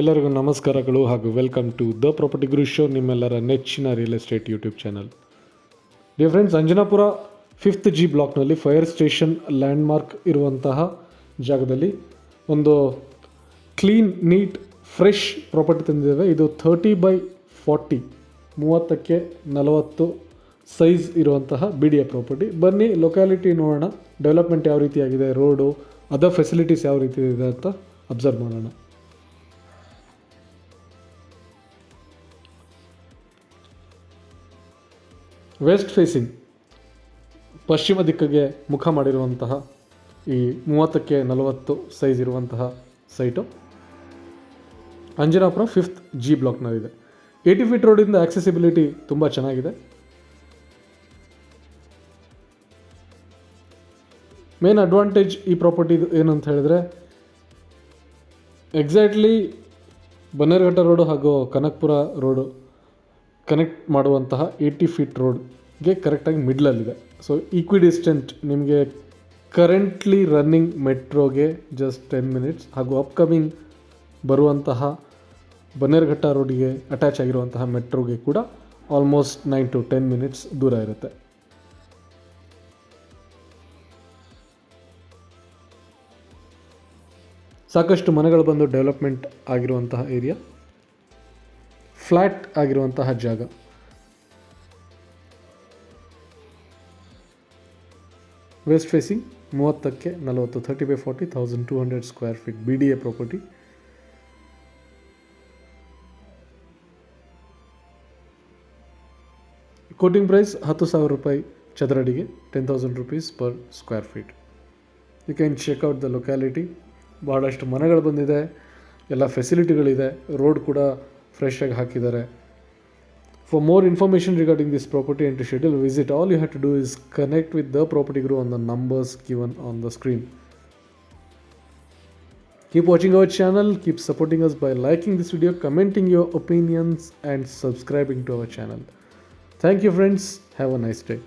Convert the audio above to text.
ಎಲ್ಲರಿಗೂ ನಮಸ್ಕಾರಗಳು ಹಾಗೂ welcome to the property Guru show ನಿಮ್ಮೆಲ್ಲರ ನೆಚ್ಚಿನ real estate YouTube channel dear friends Anjanapura fifth G ಬ್ಲಾಕ್ನಲ್ಲಿ fire station landmark ಇರುವಂತಹ ಜಾಗದಲ್ಲಿ ಒಂದು ಕ್ಲೀನ್ ನೀಟ್ ಫ್ರೆಶ್ ಪ್ರಾಪರ್ಟಿ ತಂದಿದ್ದೇವೆ. ಇದು ಥರ್ಟಿ ಬೈ ಫಾರ್ಟಿ ಮೂವತ್ತಕ್ಕೆ ನಲವತ್ತು ಸೈಜ್ ಇರುವಂತಹ ಬಿ ಡಿ ಎ ಪ್ರಾಪರ್ಟಿ ಬನ್ನಿ ಲೊಕ್ಯಾಲಿಟಿ ನೋಡೋಣ. ಡೆವಲಪ್ಮೆಂಟ್ ಯಾವ ರೀತಿಯಾಗಿದೆ? ರೋಡು ಅದರ್ ಫೆಸಿಲಿಟೀಸ್ ಯಾವ ರೀತಿ ಇದೆ ಅಂತ ಅಬ್ಸರ್ವ್ ಮಾಡೋಣ. ವೆಸ್ಟ್ ಫೇಸಿಂಗ್, ಪಶ್ಚಿಮ ದಿಕ್ಕಿಗೆ ಮುಖ ಮಾಡಿರುವಂತಹ ಈ ಮೂವತ್ತಕ್ಕೆ ನಲವತ್ತು ಸೈಜ್ ಇರುವಂತಹ ಸೈಟು. ಅಂಜನಾಪುರ ಫಿಫ್ತ್ ಜಿ ಬ್ಲಾಕ್ನಲ್ಲಿದೆ. ಏಯ್ಟಿ ಫೀಟ್ ರೋಡಿಂದ ಆಕ್ಸೆಸಿಬಿಲಿಟಿ ತುಂಬ ಚೆನ್ನಾಗಿದೆ. ಮೇನ್ ಅಡ್ವಾಂಟೇಜ್ ಈ ಪ್ರಾಪರ್ಟಿದು ಏನಂತ ಹೇಳಿದ್ರೆ ಎಕ್ಸಾಕ್ಟ್ಲಿ ಬನ್ನೇರ್ಘಟ್ಟ ರೋಡು ಹಾಗೂ ಕನಕಪುರ ರೋಡು ಕನೆಕ್ಟ್ ಮಾಡುವಂತಹ ಏಯ್ಟಿ ಫೀಟ್ ರೋಡ್ಗೆ ಕರೆಕ್ಟಾಗಿ ಮಿಡ್ಲಲ್ಲಿದೆ ಸೊ ಈಕ್ವಿ ಡಿಸ್ಟೆಂಟ್ ನಿಮಗೆ ಕರೆಂಟ್ಲಿ ರನ್ನಿಂಗ್ ಮೆಟ್ರೋಗೆ ಜಸ್ಟ್ ಟೆನ್ ಮಿನಿಟ್ಸ್ ಹಾಗೂ ಅಪ್ಕಮಿಂಗ್ ಬರುವಂತಹ ಬನ್ನೇರುಘಟ್ಟ ರೋಡಿಗೆ ಅಟ್ಯಾಚ್ ಆಗಿರುವಂತಹ ಮೆಟ್ರೋಗೆ ಕೂಡ almost nine to ten minutes ದೂರ ಇರುತ್ತೆ. ಸಾಕಷ್ಟು ಮನೆಗಳು ಬಂದು ಡೆವಲಪ್ಮೆಂಟ್ ಆಗಿರುವಂತಹ ಏರಿಯಾ ಫ್ಲ್ಯಾಟ್ ಆಗಿರುವಂತಹ ಜಾಗ. ವೆಸ್ಟ್ ಫೇಸಿಂಗ್ ಮೂವತ್ತಕ್ಕೆ ನಲವತ್ತು thirty by forty thousand two hundred square feet B D A property quoting price ಹತ್ತು ಸಾವಿರ ರೂಪಾಯಿ ಚದರಡಿಗೆ ten thousand rupees per square feet you can check out the locality ಭಾಳಷ್ಟು ಮನೆಗಳು ಬಂದಿದೆ. ಎಲ್ಲ ಫೆಸಿಲಿಟಿಗಳಿದೆ ರೋಡ್ ಕೂಡ ಫ್ರೆಶ್ ಆಗಿ ಹಾಕಿದ್ದಾರೆ for more information regarding this property and to schedule visit all you have to do is connect with the property group on the numbers given on the screen Keep watching our channel, keep supporting us by liking this video, commenting your opinions, and subscribing to our channel. Thank you, friends. Have a nice day.